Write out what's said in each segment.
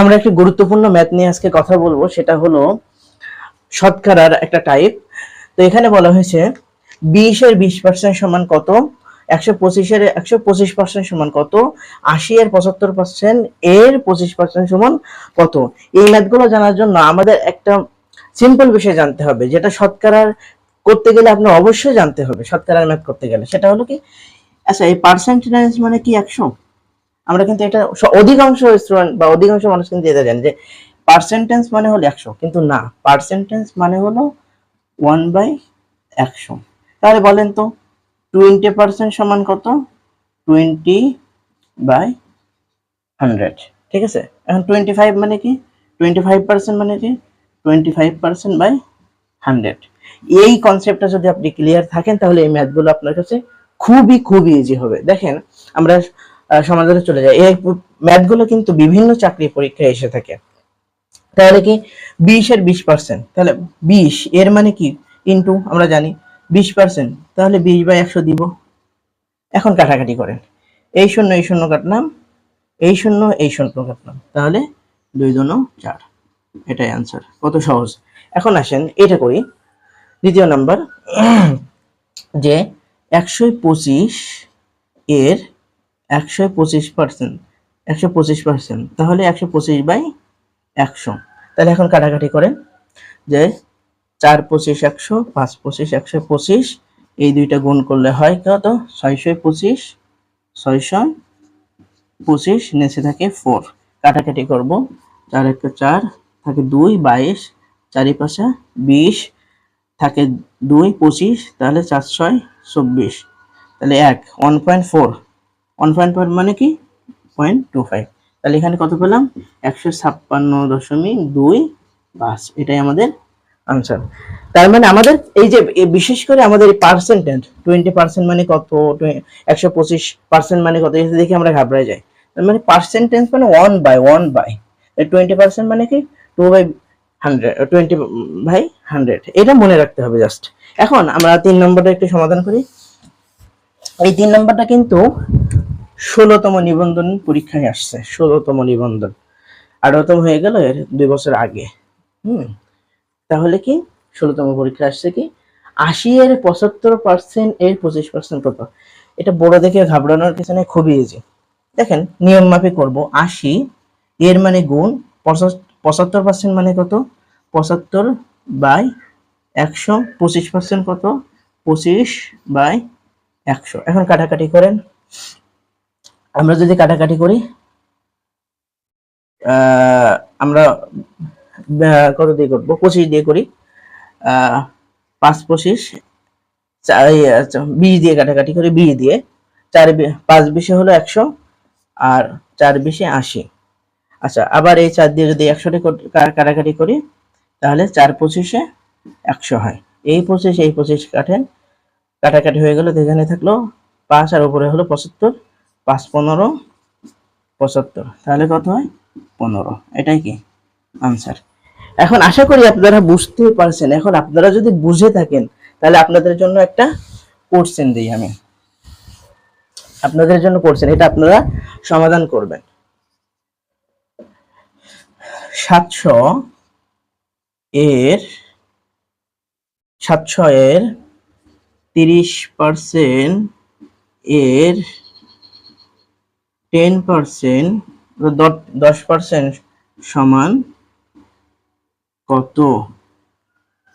আমরা একটি গুরুত্বপূর্ণ ম্যাথ নিয়ে আজকে কথা বলব, সেটা হলো শতকরার একটা টাইপ তো এখানে বলা হয়েছে, বিশের বিশ পার্সেন্ট সমান কত? একশো পঁচিশের, একশো পঁচিশ পার্সেন্ট সমান কত? আশি এর পঁচাত্তর পার্সেন্ট এর পঁচিশ পার্সেন্ট সমান কত? এই ম্যাথগুলো জানার জন্য আমাদের একটা সিম্পল বিষয় জানতে হবে, যেটা শতকরার করতে গেলে আপনার অবশ্যই জানতে হবে, শতকরার ম্যাথ করতে গেলে। সেটা হলো কি? আচ্ছা এই পার্সেন্টেজ মানে কি একশো? আমরা কিন্তু এটা অধিকাংশ স্টুডেন্ট বা অধিকাংশ মানুষ কিন্তু এটা জানে যে পার্সেন্টেজ মানে হলো একশো, কিন্তু না পার্সেন্টেজ মানে হলো ওয়ান বাই একশো। তাহলে বলেন তো টোয়েন্টি পার্সেন্ট সমান কত? টোয়েন্টি বাই হান্ড্রেড ঠিক আছে? এখন টোয়েন্টি ফাইভ মানে কি? টোয়েন্টি ফাইভ পার্সেন্ট মানে কি? Twenty five percent by hundred এই কনসেপ্টটা যদি আপনি ক্লিয়ার থাকেন, তাহলে এই ম্যাথগুলো আপনার কাছে খুবই খুবই ইজি হবে। দেখেন, আমরা সমাধানে চলে যায়। এই ম্যাথগুলো কিন্তু বিভিন্ন চাকরি পরীক্ষায় এসে থাকে। তাহলে কি বিশ এর বিশ পার্সেন্ট তাহলে বিশ, এর মানে কি? ইন্টু, আমরা জানি, বিশ পার্সেন্ট তাহলে বিশ বাই একশো দিব। এখন কাটাকাটি করেন। এই শূন্য এই শূন্য কাটলাম। এই শূন্য এই শূন্য কাটলাম। তাহলে দুই দুনো চার। এটাই অ্যান্সার কত সহজ। এখন আসেন, এটা করি। দ্বিতীয় নাম্বার যে একশো পঁচিশ এর একশো পঁচিশ পার্সেন্ট একশো পঁচিশ পার্সেন্ট তাহলে একশো পঁচিশ বাই একশো। তাহলে এখন কাটাকাটি করেন যে চার পঁচিশ, একশো, পাঁচ পঁচিশ, একশো পঁচিশ, এই দুইটা গুণ করলে হয় কত? ছয়শো পঁচিশ ছয়শো পঁচিশ, নিচে থাকে ফোর কাটাকাটি করব, চার একটা চার থাকে দুই, বাইশ চারি পাশে বিশ, থাকে দুই, পঁচিশ, তাহলে চার ছয় চব্বিশ। তাহলে এক one point four one point four মানে কি? পয়েন্ট টু ফাইভ তাহলে এখানে কত পেলাম? একশো ছাপ্পান্ন দশমিক দুই। পাঁচ এটাই আমাদের আনসার তার মানে আমাদের এই যে বিশেষ করে আমাদের পার্সেন্টেজ টোয়েন্টি পার্সেন্ট মানে কত? একশো পঁচিশ পার্সেন্ট মানে কত? এটা দেখে আমরা ঘাবড়ে যাই। তার মানে পার্সেন্টেজ মানে one by one by twenty percent মানে কি? Two by hundred twenty by hundred এটা মনে রাখতে হবে জাস্ট এখন আমরা তিন নম্বরটা একটু সমাধান করি। এই তিন নম্বরটা কিন্তু ষোলোতম নিবন্ধন পরীক্ষায় আসছে, ষোলোতম নিবন্ধন। আঠারোতম হয়ে গেল, এর দুই বছর আগে। হুম, তাহলে কি? ষোলোতম পরীক্ষা আসছে কি? আশি এর পঁচাত্তর পার্সেন্ট এর পঁচিশ পার্সেন্ট কত? এটা বড় দেখে ঘাবড়ানোর পিছনে খুবই ইজি দেখেন, নিয়ম মাফিক করব। আশি, এর মানে গুণ পঁচাত্তর পার্সেন্ট মানে কত? পঁচাত্তর বাই একশো, পঁচিশ পার্সেন্ট কত? পঁচিশ বাই একশো। এখন কাটাকাটি করেন। আমরা যদি কাটাকাটি করি আমরা কত দিয়ে করব? পঁচিশ দিয়ে করি। পাঁচ পঁচিশ বিশ দিয়ে কাটাকাটি করি, বিশ দিয়ে। চার পাঁচ বিশে হলো একশো, আর চার বিশে আশি। আচ্ছা আবার এই চার দিয়ে যদি একশোটি কাটাকাটি করি, তাহলে চার পঁচিশে একশো হয়। এই পঁচিশ এই পঁচিশ কাটেন কাটাকাটি হয়ে গেল এখানে থাকল পাঁচ, আর উপরে হলো পঁচাত্তর। পাঁচ পনেরো, পঁচাত্তর। তাহলে কত হয়? পনেরো। এটাই কি? আনসার এখন আশা করি আপনারা বুঝতে পারছেন। এখন আপনারা যদি বুঝে থাকেন, তাহলে আপনাদের জন্য একটা কোশ্চেন দিই আমি। আপনাদের জন্য কোশ্চেন এটা আপনারা সমাধান করবেন। সাতশো এর সাতশো এর তিরিশ পার্সেন্ট এর টেন পার্সেন্ট দশ পার্সেন্ট সমান কত?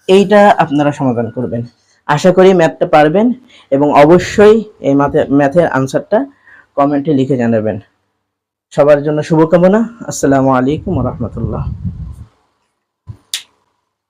এইটা আপনারা সমাধান করবেন। আশা করি ম্যাথটা পারবেন এবং অবশ্যই এই ম্যাথে ম্যাথের আনসারটা কমেন্টে লিখে জানাবেন। সবার জন্য শুভকামনা। আসসালামু আলাইকুম রহমতুল্লাহ।